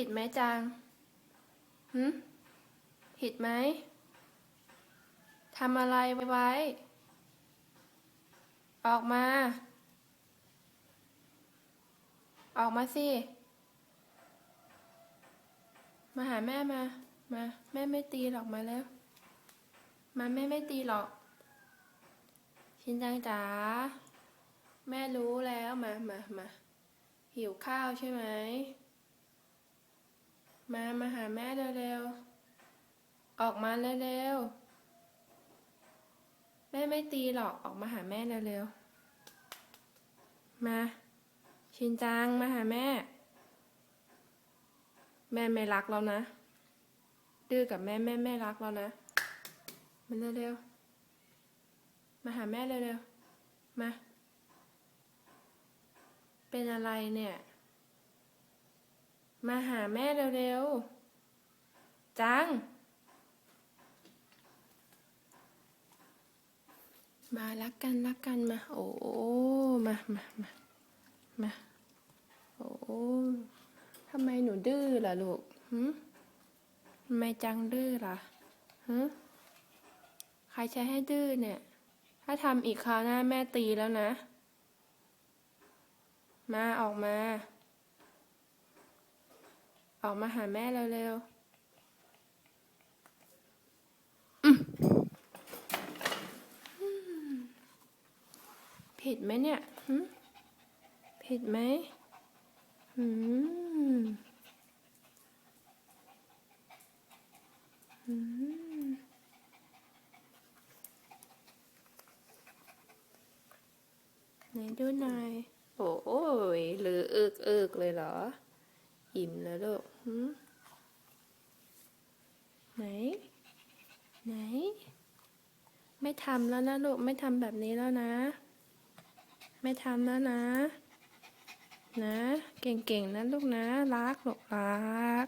ผิดไหมจังหืมผิดไหมทำอะไรไว้ ออกมา ออกมาสิ มาหาแม่มา มา แม่ไม่ตีหรอกมาแล้ว มาแม่ไม่ตีหรอก ชินจังจ๋า แม่รู้แล้วมา มา มา หิวข้าวใช่ไหม มา มาหาแม่เร็วๆ ออกมาเร็วๆ แม่ไม่ตีหรอก ออกมาหาแม่เร็วๆ มา ชินจังมาหาแม่ แม่ไม่รักแล้วนะ ดื้อกับแม่แม่ไม่รักแล้วนะมาเร็วๆ มาหาแม่เร็วๆ มา เป็นอะไรเนี่ย มาหาแม่เร็วๆ จัง มารักกันรักกันมา โอ้มามามามาโอ้ทำไมหนูดื้อล่ะลูกหืมทำไมจังดื้อล่ะหืมใครใช้ให้ดื้อเนี่ย ถ้าทำอีกคราวหน้าแม่ตีแล้วนะ มาออกมา ออกมาหาแม่เร็วๆอืมอืม ผิดไหมเนี่ยผิดไหมอืมอืมไหนดูหน่อย โอ้ยหลือเอิกเอิกเลยเหรอ อิ่มแล้วลูกไหน ไหน ไม่ทำแล้วนะลูก ไม่ทำแบบนี้แล้วนะ ไม่ทำแล้วนะ นะ เก่งๆนะลูกนะ รักลูกรัก